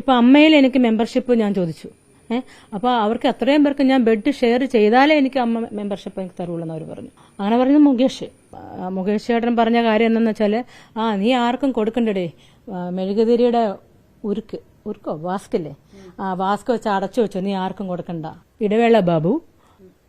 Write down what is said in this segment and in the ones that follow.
ഇപ്പൊ അമ്മയിൽ എനിക്ക് മെമ്പർഷിപ്പ് ഞാൻ ചോദിച്ചു. ഏഹ് അപ്പൊ അവർക്ക് അത്രയും പേർക്ക് ഞാൻ ബെഡ് ഷെയർ ചെയ്താലേ എനിക്ക് അമ്മ മെമ്പർഷിപ്പ് എനിക്ക് തരുള്ളൂ എന്ന് അവർ പറഞ്ഞു. അങ്ങനെ പറഞ്ഞു മുകേഷ് മുകേഷ് ചേട്ടൻ പറഞ്ഞ കാര്യം എന്താണെന്ന് വെച്ചാൽ ആ നീ ആർക്കും കൊടുക്കണ്ടേ മെഴുകുതിരിയുടെ ഉരുക്ക് ഉരുക്കോ? വാസ്കല്ലേ ആ വാസ്ക് വെച്ച് അടച്ചു വെച്ചോ നീ ആർക്കും കൊടുക്കണ്ട. ഇടവേള ബാബു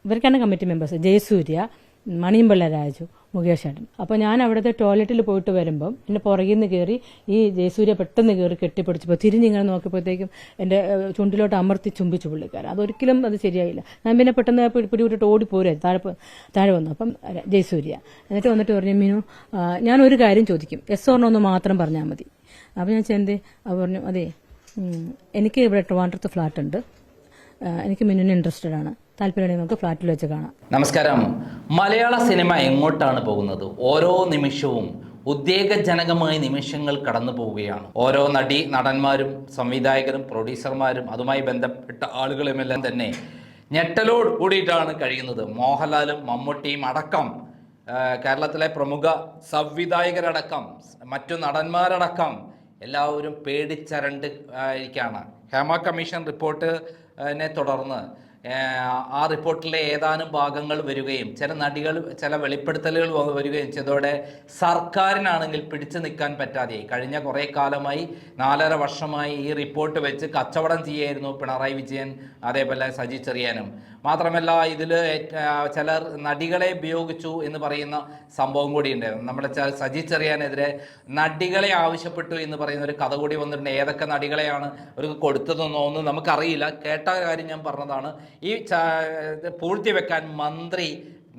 ഇവർക്കാണ് കമ്മിറ്റി മെമ്പേഴ്സ് ജയസൂര്യ മണിയമ്പിള്ള രാജു മുകേഷ് ചേട്ടൻ. അപ്പൊ ഞാൻ അവിടുത്തെ ടോയ്ലറ്റിൽ പോയിട്ട് വരുമ്പം എന്റെ പുറകിൽ നിന്ന് കയറി ഈ ജയസൂര്യ പെട്ടെന്ന് കയറി കെട്ടിപ്പിടിച്ചപ്പോൾ തിരിഞ്ഞിങ്ങനെ നോക്കിയപ്പോഴത്തേക്കും എന്റെ ചുണ്ടിലോട്ട് അമർത്തി ചുംബിച്ചു പുള്ളിക്കാരൻ. അതൊരിക്കലും അത് ശരിയായില്ല. ഞാൻ പിന്നെ പെട്ടെന്ന് പിടി- പിടിവിട്ടിട്ട് ഓടിപ്പോരെ താഴെ താഴെ വന്നു. അപ്പം ജയസൂര്യ. എന്നിട്ട് വന്നിട്ട് പറഞ്ഞു മീനു ഞാൻ ഒരു കാര്യം ചോദിക്കും. എസ് ഓർണോ മാത്രം പറഞ്ഞാൽ മതി. അപ്പം ഞാൻ ചെന്തേ അവ പറഞ്ഞു അതെ എനിക്ക് ഇവിടെ ട്രിവാൻഡ്രത്ത് ഫ്ലാറ്റ് ഉണ്ട്. എനിക്ക് മിനുവിന് ഇൻട്രസ്റ്റഡ് ആണ്. താല്പര്യമുണ്ടെങ്കിൽ നമുക്ക് ഫ്ലാറ്റിൽ വെച്ച് കാണാം. നമസ്കാരം. മലയാള സിനിമ എങ്ങോട്ടാണ് പോകുന്നത്? ഓരോ നിമിഷവും ഉദ്വേഗജനകമായ നിമിഷങ്ങൾ കടന്നു പോവുകയാണ്. ഓരോ നടി നടന്മാരും സംവിധായകരും പ്രൊഡ്യൂസർമാരും അതുമായി ബന്ധപ്പെട്ട ആളുകളുമെല്ലാം തന്നെ ഞെട്ടലോട് കൂടിയിട്ടാണ് കഴിയുന്നത്. മോഹൻലാലും മമ്മൂട്ടിയും അടക്കം കേരളത്തിലെ പ്രമുഖ സംവിധായകരടക്കം മറ്റു നടന്മാരടക്കം എല്ലാവരും പേടിച്ചരണ്ട് ഇരിക്കുകയാണ്. ഹേമ കമ്മീഷൻ റിപ്പോർട്ടിനെ തുടർന്ന് ആ റിപ്പോർട്ടിലെ ഏതാനും ഭാഗങ്ങൾ വരികയും ചില നടികൾ ചില വെളിപ്പെടുത്തലുകൾ വരികയും ചെയ്തതോടെ സർക്കാരിനാണെങ്കിൽ പിടിച്ചു നിൽക്കാൻ പറ്റാതെയായി. കഴിഞ്ഞ കുറേ കാലമായി നാലര വർഷമായി ഈ റിപ്പോർട്ട് വെച്ച് കച്ചവടം ചെയ്യായിരുന്നു പിണറായി വിജയൻ അതേപോലെ സജി ചെറിയാനും. മാത്രമല്ല ഇതിൽ ചിലർ നടികളെ ഉപയോഗിച്ചു എന്ന് പറയുന്ന സംഭവം കൂടി ഉണ്ടായിരുന്നു. നമ്മുടെ സജി ചെറിയാനെതിരെ നടികളെ ആവശ്യപ്പെട്ടു എന്ന് പറയുന്ന ഒരു കഥ കൂടി വന്നിട്ടുണ്ട്. ഏതൊക്കെ നടികളെയാണ് അവർക്ക് കൊടുത്തതെന്നോ ഒന്നും നമുക്കറിയില്ല. കേട്ട കാര്യം ഞാൻ പറഞ്ഞതാണ്. ഈ പൂഴ്ത്തി വെക്കാൻ മന്ത്രി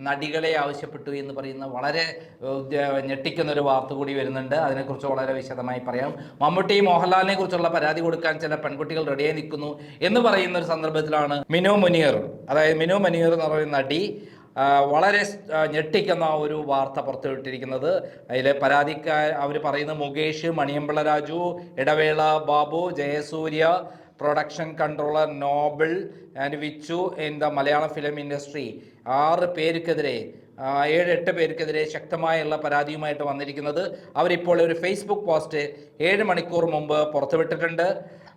നടികളെ ആവശ്യപ്പെട്ടു എന്ന് പറയുന്ന വളരെ ഞെട്ടിക്കുന്ന ഒരു വാർത്ത കൂടി വരുന്നുണ്ട്. അതിനെക്കുറിച്ച് വളരെ വിശദമായി പറയാം. മമ്മൂട്ടി മോഹൻലാലിനെ കുറിച്ചുള്ള പരാതി കൊടുക്കാൻ ചില പെൺകുട്ടികൾ റെഡിയായി നിൽക്കുന്നു എന്ന് പറയുന്ന ഒരു സന്ദർഭത്തിലാണ് മിനു മുനിയർ അതായത് മിനു മുനിയർ എന്ന് പറയുന്ന നടി വളരെ ഞെട്ടിക്കുന്ന ഒരു വാർത്ത പുറത്തുവിട്ടിരിക്കുന്നത്. അതിൽ പരാതിക്കാർ അവർ പറയുന്ന Mukesh Maniyanpilla Raju Idavela Babu Jayasurya production controller Noble and Vichu in the Malayalam film industry ആറ് പേർക്കെതിരെ ഏഴ് എട്ട് പേർക്കെതിരെ ശക്തമായുള്ള പരാതിയുമായിട്ട് വന്നിരിക്കുന്നത് അവരിപ്പോൾ ഒരു ഫേസ്ബുക്ക് പോസ്റ്റ് ഏഴ് മണിക്കൂർ മുമ്പ് പുറത്തുവിട്ടിട്ടുണ്ട്.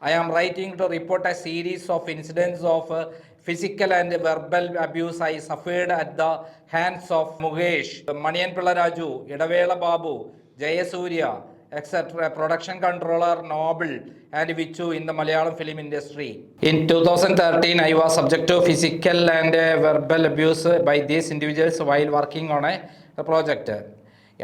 I am writing to report a series of incidents of physical and verbal abuse I suffered at the hands of Mukesh Maniyan Pilla Raju Idavela Babu Jayasurya etc. Production controller Noble and Vichu in the Malayalam film industry. In 2013, I was subject to physical and uh, verbal abuse by these individuals while working on a, a project.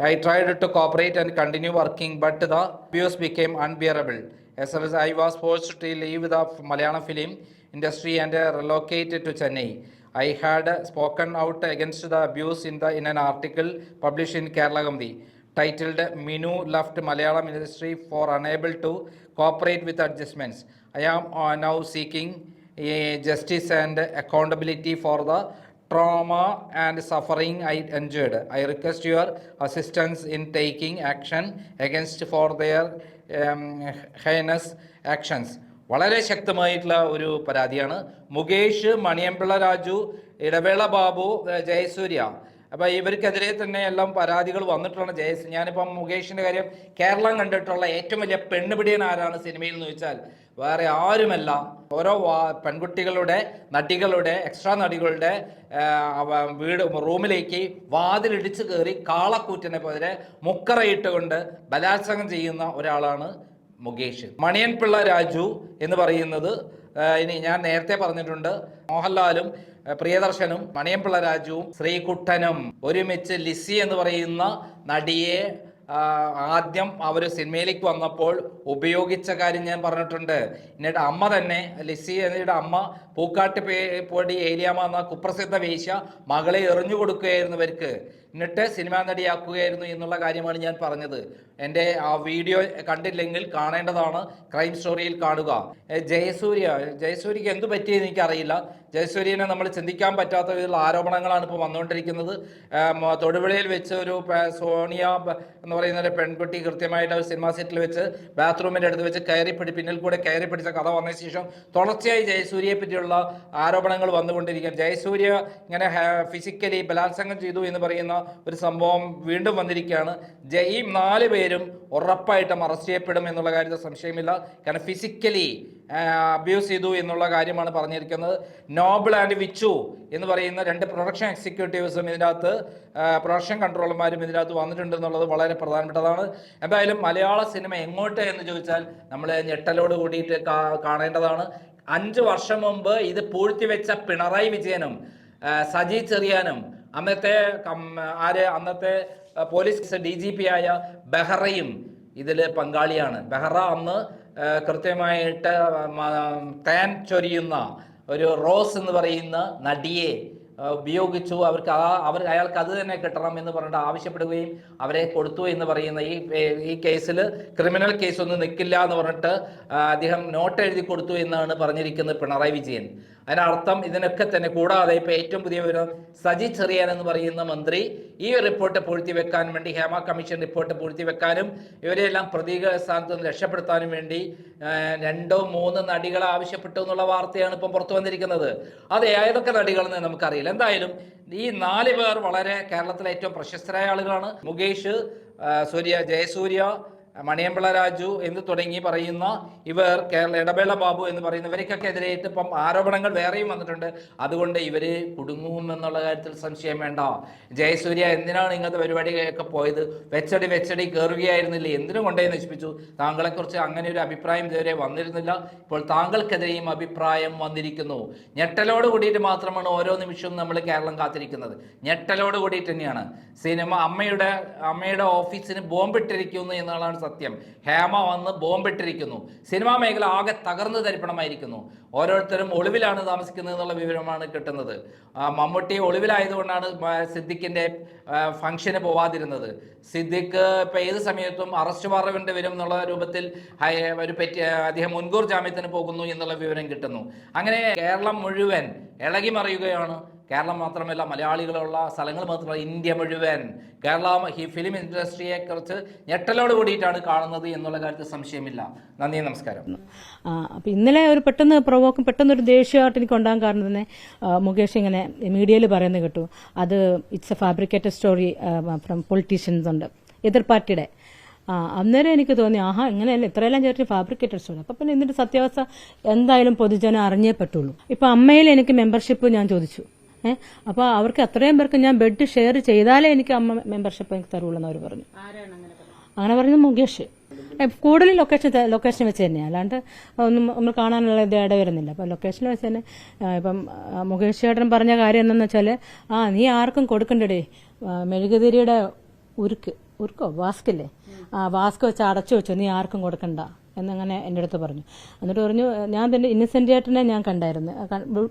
I tried to cooperate and continue working, but the abuse became unbearable. As a result, I was forced to leave the Malayalam film industry and uh, relocate to Chennai. I had uh, spoken out against the abuse in, the, in an article published in Kerala Gamdi Malayalam industry for unable to cooperate with adjustments. I am uh, now seeking uh, justice and accountability for the trauma and suffering I endured. I request your assistance in taking action against for their um, heinous actions. വളരെ ശക്തമായിട്ടുള്ള ഒരു പരാതിയാണ് മുകേഷ് മണിയമ്പിള്ള രാജു ഇടവേള ബാബു ജയസൂര്യ അപ്പൊ ഇവർക്കെതിരെ തന്നെ എല്ലാം പരാതികൾ വന്നിട്ടുള്ള ജയസ് ഞാനിപ്പം മുകേഷിന്റെ കാര്യം കേരളം കണ്ടിട്ടുള്ള ഏറ്റവും വലിയ പെണ്ണുപിടിയൻ ആരാണ് സിനിമയിൽ എന്ന് ചോദിച്ചാൽ വേറെ ആരുമല്ല. ഓരോ പെൺകുട്ടികളുടെ നടികളുടെ എക്സ്ട്രാ നടികളുടെ വീട് റൂമിലേക്ക് വാതിലിടിച്ച് കയറി കാളക്കൂറ്റിനെ പോലെ മുക്കറയിട്ടുകൊണ്ട് ബലാത്സംഗം ചെയ്യുന്ന ഒരാളാണ് മുകേഷ്. മണിയൻ പിള്ള രാജു എന്ന് പറയുന്നത് ഇനി ഞാൻ നേരത്തെ പറഞ്ഞിട്ടുണ്ട് മോഹൻലാലും പ്രിയദർശനും മണിയംപിള്ള രാജുവും ശ്രീകുട്ടനും ഒരുമിച്ച് ലിസി എന്ന് പറയുന്ന നടിയെ ആദ്യം അവർ സിനിമയിലേക്ക് വന്നപ്പോൾ ഉപയോഗിച്ച കാര്യം ഞാൻ പറഞ്ഞിട്ടുണ്ട്. എന്നിട്ട് അമ്മ തന്നെ ലിസി എന്നിട്ട് അമ്മ പൂക്കാട്ട് പോടി ഏരിയാമ എന്ന കുപ്രസിദ്ധ വേശ്യ മകളെ എറിഞ്ഞു കൊടുക്കുകയായിരുന്നു ഇവർക്ക്. എന്നിട്ട് സിനിമ നടിയാക്കുകയായിരുന്നു എന്നുള്ള കാര്യമാണ് ഞാൻ പറഞ്ഞത്. എന്റെ ആ വീഡിയോ കണ്ടില്ലെങ്കിൽ കാണേണ്ടതാണ് ക്രൈം സ്റ്റോറിയിൽ കാണുക. ജയസൂര്യ ജയസൂര്യക്ക് എന്ത് പറ്റിയെന്ന് എനിക്കറിയില്ല. ജയസൂര്യനെ നമ്മൾ ചിന്തിക്കാൻ പറ്റാത്ത വിധത്തിലുള്ള ആരോപണങ്ങളാണ് ഇപ്പോൾ വന്നുകൊണ്ടിരിക്കുന്നത്. തൊടുപുഴയിൽ വെച്ച് ഒരു സോണിയ എന്ന് പറയുന്ന ഒരു പെൺകുട്ടി കൃത്യമായിട്ട് ഒരു സിനിമാ സെറ്റിൽ വെച്ച് ബാത്റൂമിന്റെ അടുത്ത് വെച്ച് കയറി പിടി പിന്നിൽ കൂടെ കയറി പിടിച്ച കഥ വന്ന ശേഷം തുടർച്ചയായി ജയസൂര്യയെ പറ്റിയുള്ള ആരോപണങ്ങൾ വന്നുകൊണ്ടിരിക്കുകയാണ്. ജയസൂര്യ ഇങ്ങനെ ഫിസിക്കലി ബലാത്സംഗം ചെയ്തു എന്ന് പറയുന്ന ഒരു സംഭവം വീണ്ടും വന്നിരിക്കുകയാണ്. ഈ നാല് പേരും ഉറപ്പായിട്ടും അറസ്റ്റ് ചെയ്യപ്പെടും എന്നുള്ള കാര്യത്തിൽ സംശയമില്ല. കാരണം ഫിസിക്കലി അബ്യൂസ് ചെയ്തു എന്നുള്ള കാര്യമാണ് പറഞ്ഞിരിക്കുന്നത്. നോബിൾ ആൻഡ് വിച്ചു എന്ന് പറയുന്ന രണ്ട് പ്രൊഡക്ഷൻ എക്സിക്യൂട്ടീവ്സും ഇതിനകത്ത് പ്രൊഡക്ഷൻ കൺട്രോളർമാരും ഇതിനകത്ത് വന്നിട്ടുണ്ട് എന്നുള്ളത് വളരെ പ്രധാനപ്പെട്ടതാണ്. എന്തായാലും മലയാള സിനിമ എങ്ങോട്ട് എന്ന് ചോദിച്ചാൽ നമ്മൾ ഞെട്ടലോട് കൂടിയിട്ട് കാണേണ്ടതാണ്. അഞ്ച് വർഷം മുമ്പ് ഇത് പൂഴ്ത്തിവെച്ച പിണറായി വിജയനും സജി ചെറിയാനും അന്നത്തെ ആര് അന്നത്തെ പോലീസ് ഡി ജി പി ആയ ബെഹ്റയും ഇതിൽ പങ്കാളിയാണ്. ബെഹ്റ അന്ന് കൃത്യമായിട്ട് താൻ ചൊരിയുന്ന ഒരു റോസ് എന്ന് പറയുന്ന നടിയെ ഉപയോഗിച്ചു. അവർക്ക് ആ അവർ അയാൾക്ക് അത് തന്നെ കിട്ടണം എന്ന് പറഞ്ഞിട്ട് ആവശ്യപ്പെടുകയും അവരെ കൊടുത്തു എന്ന് പറയുന്ന ഈ ഈ കേസിൽ ക്രിമിനൽ കേസ് ഒന്നും നിൽക്കില്ല എന്ന് പറഞ്ഞിട്ട് അദ്ദേഹം നോട്ട് എഴുതി കൊടുത്തു എന്നാണ് പറഞ്ഞിരിക്കുന്നത് പിണറായി വിജയൻ. അതിനർത്ഥം ഇതിനൊക്കെ തന്നെ കൂടാതെ ഇപ്പോൾ ഏറ്റവും പുതിയ ഒരു സജി ചെറിയാൻ എന്ന് പറയുന്ന മന്ത്രി ഈ റിപ്പോർട്ട് പൂഴ്ത്തി വെക്കാനും വേണ്ടി ഹേമ കമ്മീഷൻ റിപ്പോർട്ട് പൂഴ്ത്തി വെക്കാനും ഇവരെല്ലാം പ്രതീക സ്ഥാനത്ത് നിന്ന് രക്ഷപ്പെടുത്താനും വേണ്ടി രണ്ടോ മൂന്ന് നടികൾ ആവശ്യപ്പെട്ടു എന്നുള്ള വാർത്തയാണ് ഇപ്പം പുറത്തു വന്നിരിക്കുന്നത്. അത് ഏതൊക്കെ നടികളെന്ന് നമുക്കറിയില്ല. എന്തായാലും ഈ നാല് പേർ വളരെ കേരളത്തിലെ ഏറ്റവും പ്രശസ്തരായ ആളുകളാണ്. മുകേഷ് സൂര്യ ജയസൂര്യ മണിയമ്പിള രാജു എന്ന് തുടങ്ങി പറയുന്ന ഇവർ കേരള ഇടവേള ബാബു എന്ന് പറയുന്ന ഇവർക്കൊക്കെ എതിരായിട്ട് ഇപ്പം ആരോപണങ്ങൾ വേറെയും വന്നിട്ടുണ്ട്. അതുകൊണ്ട് ഇവർ കുടുങ്ങും എന്നുള്ള കാര്യത്തിൽ സംശയം വേണ്ട. ജയസൂര്യ എന്തിനാണ് ഇങ്ങനത്തെ പരിപാടിയൊക്കെ പോയത്? വെച്ചടി വെച്ചടി കയറുകയായിരുന്നില്ലേ എന്തിനു കൊണ്ടേ നശിപ്പിച്ചു? താങ്കളെക്കുറിച്ച് അങ്ങനെ ഒരു അഭിപ്രായം ഇതുവരെ വന്നിരുന്നില്ല. ഇപ്പോൾ താങ്കൾക്കെതിരെയും അഭിപ്രായം വന്നിരിക്കുന്നു. ഞെട്ടലോട് കൂടിയിട്ട് മാത്രമാണ് ഓരോ നിമിഷവും നമ്മൾ കേരളം കാത്തിരിക്കുന്നത്. ഞെട്ടലോട് കൂടിയിട്ട് തന്നെയാണ്. സിനിമ അമ്മയുടെ അമ്മയുടെ ഓഫീസിന് ബോംബിട്ടിരിക്കുന്നു എന്നുള്ളതാണ് സത്യം. ഹേമ വന്ന് ബോംബിട്ടിരിക്കുന്നു. സിനിമാ മേഖല ആകെ തകർന്നു തരിപ്പണമായിരിക്കുന്നു. ഓരോരുത്തരും ഒളിവിലാണ് താമസിക്കുന്നത് എന്നുള്ള വിവരമാണ് കിട്ടുന്നത്. മമ്മൂട്ടി ഒളിവിലായതുകൊണ്ടാണ് സിദ്ദിഖിന്റെ ഫംഗ്ഷന് പോവാതിരുന്നത്. സിദ്ദിഖ് ഇപ്പം ഏത് സമയത്തും അറസ്റ്റ് വാറവിന്റെ വരും എന്നുള്ള രൂപത്തിൽ ഒരു പറ്റി അദ്ദേഹം മുൻകൂർ ജാമ്യത്തിന് പോകുന്നു എന്നുള്ള വിവരം കിട്ടുന്നു. അങ്ങനെ കേരളം മുഴുവൻ ഇളകി മറിയുകയാണ് കേരളം മാത്രമല്ല മലയാളികളുള്ള സ്ഥലങ്ങൾ മാത്രമല്ല ഇന്ത്യ മുഴുവൻ. കേരള ഈ ഫിലിം ഇൻഡസ്ട്രിയെ കുറിച്ച് ഞെട്ടലോട് കൂടിയിട്ടാണ് കാണുന്നത് എന്നുള്ള കാര്യത്തിൽ സംശയമില്ല. നന്ദി നമസ്കാരം. അപ്പം ഇന്നലെ ഒരു പെട്ടെന്ന് പ്രൊവോക്കും പെട്ടെന്ന് ഒരു ദേഷ്യമായിട്ട് എനിക്ക് ഉണ്ടാകാൻ കാരണം തന്നെ മുകേഷ് ഇങ്ങനെ മീഡിയയിൽ പറയുന്നത് കേട്ടു. അത് it's a fabricated story from politicians ഉണ്ട് എതിർ പാർട്ടിയുടെ. ആ അന്നേരം എനിക്ക് തോന്നി ആഹാ ഇങ്ങനെയല്ല ഇത്രയെല്ലാം ചേർത്ത് ഫാബ്രിക്കേറ്റഡ് സ്റ്റോറി അപ്പൊ പിന്നെ ഇതിന്റെ സത്യാവസ്ഥ എന്തായാലും പൊതുജനം അറിഞ്ഞേ പറ്റുള്ളൂ. ഇപ്പൊ അമ്മയിൽ എനിക്ക് മെമ്പർഷിപ്പ് ഞാൻ ചോദിച്ചു. ഏഹ് അപ്പൊ അവർക്ക് അത്രയും പേർക്ക് ഞാൻ ബെഡ് ഷെയർ ചെയ്താലേ എനിക്ക് അമ്മ മെമ്പർഷിപ്പ് എനിക്ക് തരുള്ളൂ എന്ന് അവർ പറഞ്ഞു. അങ്ങനെ പറഞ്ഞത്? മുകേഷ്. കൂടുതൽ ലൊക്കേഷൻ ലൊക്കേഷൻ വെച്ച് തന്നെയാണ് അല്ലാണ്ട് ഒന്നും നമ്മൾ കാണാനുള്ള ഇത് ഇട വരുന്നില്ല. അപ്പം ലൊക്കേഷൻ വെച്ച് തന്നെ ഇപ്പം മുകേഷ് ചേട്ടൻ പറഞ്ഞ കാര്യം എന്താണെന്ന് വെച്ചാൽ ആ നീ ആർക്കും കൊടുക്കണ്ടേ മെഴുകുതിരിയുടെ ഉരുക്ക് ഉരുക്കോ? വാസ്കില്ലേ ആ വാസ്ക് വെച്ച് അടച്ചു വെച്ചോ? നീ ആർക്കും കൊടുക്കണ്ട. എന്നങ്ങനെ എന്റെ അടുത്ത് പറഞ്ഞു. എന്നിട്ട് പറഞ്ഞു ഞാൻ തന്നെ ഇന്നസെന്റ് ആയിട്ടിനെ ഞാൻ കണ്ടായിരുന്നു.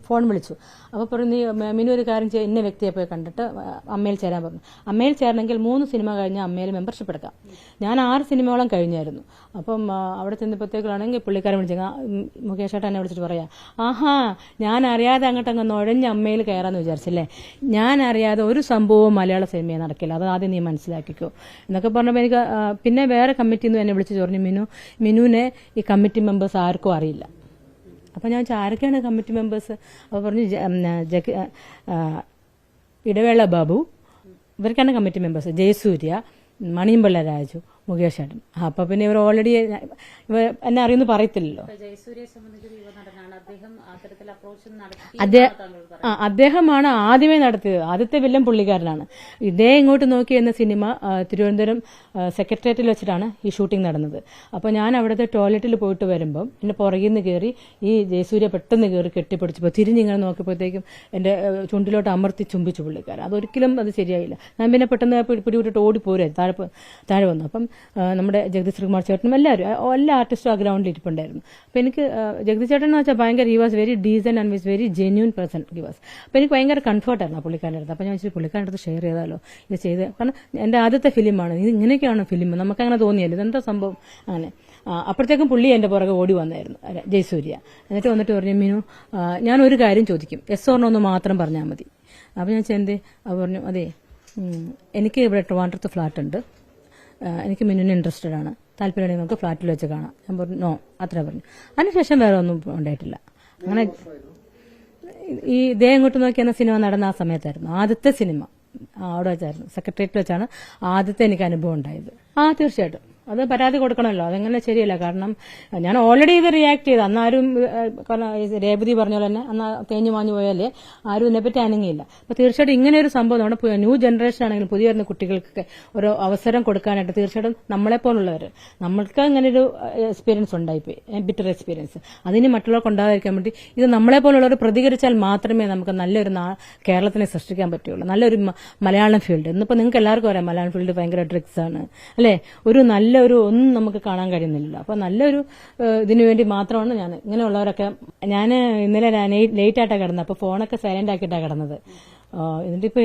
ഫോൺ വിളിച്ചു. അപ്പോൾ പറഞ്ഞു നീ മിനു ഒരു കാര്യം ചെയ്യുക ഇന്ന വ്യക്തിയെ പോയി കണ്ടിട്ട് അമ്മയിൽ ചേരാൻ പറഞ്ഞു. അമ്മയിൽ ചേരണമെങ്കിൽ മൂന്ന് സിനിമ കഴിഞ്ഞാൽ അമ്മയിൽ മെമ്പർഷിപ്പ് എടുക്കാം. ഞാൻ ആറ് സിനിമയോളം കഴിഞ്ഞായിരുന്നു. അപ്പം അവിടെ ചെന്നപ്പോഴത്തേക്കാണെങ്കിൽ പുള്ളിക്കാരൻ വിളിച്ചു. മുകേഷ് ഏട്ടൻ എന്നെ വിളിച്ചിട്ട് പറയാം ആഹാ ഞാൻ അറിയാതെ അങ്ങോട്ട് അങ്ങ് നുഴഞ്ഞ് അമ്മയിൽ കയറാന്ന് വിചാരിച്ചില്ലേ? ഞാൻ അറിയാതെ ഒരു സംഭവവും മലയാള സിനിമയെ നടക്കില്ല. അത് ആദ്യം നീ മനസ്സിലാക്കിക്കോ. എന്നൊക്കെ പറഞ്ഞപ്പോൾ എനിക്ക് പിന്നെ വേറെ കമ്മിറ്റിയിൽ നിന്ന് എന്നെ വിളിച്ച് പറഞ്ഞു മിനു മിനുവിനെ ഈ കമ്മിറ്റി മെമ്പേഴ്സ് ആർക്കും അറിയില്ല. അപ്പോൾ ഞാൻ വെച്ചാൽ ആരൊക്കെയാണ് കമ്മിറ്റി മെമ്പേഴ്സ്? അപ്പോൾ പറഞ്ഞു ഇടവേള ബാബു ഇവർക്കാണ് കമ്മിറ്റി മെമ്പേഴ്സ്. ജയസൂര്യ മണിയമ്പിള്ള രാജു മുകേഷ് ഏട്ടൻ അപ്പൊ പിന്നെ ഇവർ ഓൾറെഡി ഇവർ എന്നെ അറിയുന്ന പറയത്തില്ലല്ലോ. അദ്ദേഹമാണ് ആദ്യമേ നടത്തിയത്. ആദ്യത്തെ വില്ലൻ പുള്ളിക്കാരനാണ്. ഇതേ ഇങ്ങോട്ട് നോക്കി എന്ന സിനിമ തിരുവനന്തപുരം സെക്രട്ടേറിയറ്റിൽ വെച്ചിട്ടാണ് ഈ ഷൂട്ടിംഗ് നടന്നത്. അപ്പോൾ ഞാൻ അവിടുത്തെ ടോയ്ലറ്റിൽ പോയിട്ട് വരുമ്പം എന്നെ പുറകിൽ നിന്ന് കയറി ഈ ജയസൂര്യ പെട്ടെന്ന് കയറി കെട്ടിപ്പിടിച്ചപ്പോൾ തിരിഞ്ഞിങ്ങനെ നോക്കിയപ്പോഴത്തേക്കും എന്റെ ചുണ്ടിലോട്ട് അമർത്തി ചുംബിച്ചു പുള്ളിക്കാരൻ. അതൊരിക്കലും അത് ശരിയായില്ല. ഞാൻ പിന്നെ പെട്ടെന്ന് പിടിപിടിവിട്ടിട്ട് ഓടി ഓടിപ്പോരാ താഴെ താഴെ വന്നു. അപ്പം നമ്മുടെ ജഗദീഷ് ശ്രീകുമാർ ചേട്ടനും എല്ലാവരും എല്ലാ ആർട്ടിസ്റ്റും ആ ഗ്രൗണ്ടിൽ ഇരിപ്പുണ്ടായിരുന്നു. അപ്പം എനിക്ക് ജഗദീശ് ചേട്ടൻ എന്ന് വെച്ചാൽ ഭയങ്കര he was very decent and was very genuine person he was അപ്പം എനിക്ക് ഭയങ്കര കംഫർട്ടായിരുന്നു ആ പുള്ളിക്കാരന്റെ അടുത്ത്. അപ്പം ഞാൻ വെച്ചാൽ പുള്ളിക്കാരന്റെ അടുത്ത് ഷെയർ ചെയ്താലോ? ഇത് ചെയ്ത് കാരണം എന്റെ ആദ്യത്തെ ഫിലിമാണ് ഇത് ഇങ്ങനെയൊക്കെയാണ് ഫിലിം നമുക്ക് നമുക്കങ്ങനെ തോന്നിയല്ലോ? ഇതെന്താ സംഭവം? അങ്ങനെ. അപ്പോഴത്തേക്കും പുള്ളി എന്റെ പുറകെ ഓടി വന്നായിരുന്നു ജയസൂര്യ. എന്നിട്ട് വന്നിട്ട് പറഞ്ഞു മീനു ഞാൻ ഒരു കാര്യം ചോദിക്കും എസ് ഓർണോ മാത്രം പറഞ്ഞാൽ മതി. അപ്പം ഞാൻ ചെന്ത് പറഞ്ഞു അതെ എനിക്ക് ഇവിടെ ട്രിവാൻഡ്രത്ത് ഫ്ലാറ്റ് ഉണ്ട്. എനിക്ക് മിന്നുവിന് ഇൻട്രസ്റ്റഡ് ആണ്. താല്പര്യമുണ്ടെങ്കിൽ നമുക്ക് ഫ്ലാറ്റിൽ വെച്ച് കാണാം. ഞാൻ പറഞ്ഞു നോ അത്ര പറഞ്ഞു. അതിനുശേഷം വേറെ ഒന്നും ഉണ്ടായിട്ടില്ല. അങ്ങനെ ഈ ഇതേ ഇങ്ങോട്ട് നോക്കി എന്ന സിനിമ നടന്ന ആ സമയത്തായിരുന്നു. ആദ്യത്തെ സിനിമ. അവിടെ വെച്ചായിരുന്നു. സെക്രട്ടേറിയറ്റിൽ വെച്ചാണ് ആദ്യത്തെ എനിക്ക് അനുഭവം ഉണ്ടായത്. ആ തീർച്ചയായിട്ടും. അത് പരാതി കൊടുക്കണമല്ലോ. അതെങ്ങനെ ശരിയല്ല. കാരണം ഞാൻ ഓൾറെഡി ഇത് റിയാക്ട് ചെയ്ത്. അന്നാരും കാരണം രേവതി പറഞ്ഞ പോലെ തന്നെ അന്ന് തേഞ്ഞു മാഞ്ഞു പോയാലേ ആരും ഇതിനെപ്പറ്റി അനങ്ങിയില്ല. അപ്പൊ തീർച്ചയായിട്ടും ഇങ്ങനെ ഒരു സംഭവം നമ്മുടെ ന്യൂ ജനറേഷൻ ആണെങ്കിലും പുതിയ വരുന്ന കുട്ടികൾക്കൊക്കെ ഒരു അവസരം കൊടുക്കാനായിട്ട് തീർച്ചയായിട്ടും നമ്മളെ പോലുള്ളവർ നമ്മൾക്ക് അങ്ങനെ ഒരു എക്സ്പീരിയൻസ് ഉണ്ടായിപ്പോയി ബിറ്റർ എക്സ്പീരിയൻസ് അതിന് മറ്റുള്ളവർക്ക് ഉണ്ടാകാതിരിക്കാൻ വേണ്ടി ഇത് നമ്മളെ പോലുള്ളവർ പ്രതികരിച്ചാൽ മാത്രമേ നമുക്ക് നല്ലൊരു കേരളത്തിനെ സൃഷ്ടിക്കാൻ പറ്റുള്ളൂ. നല്ലൊരു മലയാളം ഫീൽഡ് ഇന്നിപ്പോൾ നിങ്ങൾക്ക് എല്ലാവർക്കും അറിയാം മലയാളം ഫീൽഡ് ഭയങ്കര ഡ്രഗ്സ് ആണ്. അല്ലേ? ഒരു നല്ലൊരു ഒന്നും നമുക്ക് കാണാൻ കഴിയുന്നില്ല. അപ്പോൾ നല്ലൊരു ഇതിനു വേണ്ടി മാത്രമാണ് ഞാൻ ഇങ്ങനെയുള്ളവരൊക്കെ ഞാൻ ഇന്നലെ ലേറ്റ് ആയിട്ടാണ് കിടന്നത്. അപ്പോൾ ഫോണൊക്കെ സൈലന്റ് ആക്കിയിട്ടാണ് കിടന്നത്. എന്നിട്ട് ഇപ്പൊ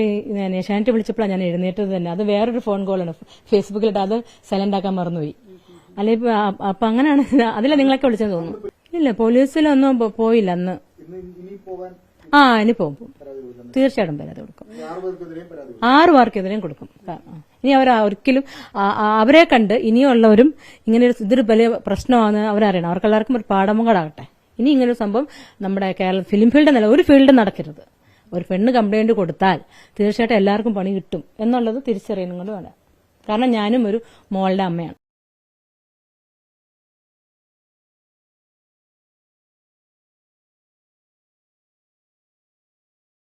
ഏഷ്യാനെറ്റ് വിളിച്ചപ്പോഴാണ് ഞാൻ എഴുന്നേറ്റത് തന്നെ. അത് വേറൊരു ഫോൺ കോളാണ് ഫേസ്ബുക്കിലിട്ട് അത് സൈലന്റ് ആക്കാൻ മറന്നുപോയി. അല്ലെ അപ്പൊ അങ്ങനെയാണ് അതിലെ നിങ്ങളൊക്കെ വിളിച്ചെന്ന് തോന്നുന്നു. ഇല്ല പോലീസിലൊന്നും പോയില്ല അന്ന്. ആ ഇനി പോകും. തീർച്ചയായിട്ടും പരാതി കൊടുക്കും. ആറു പേർക്കെതിരെയും കൊടുക്കും. ഇനി അവർ ഒരിക്കലും അവരെ കണ്ട് ഇനിയുള്ളവരും ഇങ്ങനെ ഒരു ഇതൊരു വലിയ പ്രശ്നമാണ് അവരറിയണം. അവർക്കെല്ലാവർക്കും ഒരു പാഠമുകടാകട്ടെ ഇനി ഇങ്ങനൊരു സംഭവം നമ്മുടെ കേരള ഫിലിം ഫീൽഡ് നില ഒരു ഫീൽഡ് നടക്കരുത്. ഒരു പെണ്ണ് കംപ്ലൈന്റ് കൊടുത്താൽ തീർച്ചയായിട്ടും എല്ലാവർക്കും പണി കിട്ടും എന്നുള്ളത് തിരിച്ചറിയണം കൊണ്ട് വേണം കാരണം ഞാനും ഒരു മോളുടെ അമ്മയാണ്.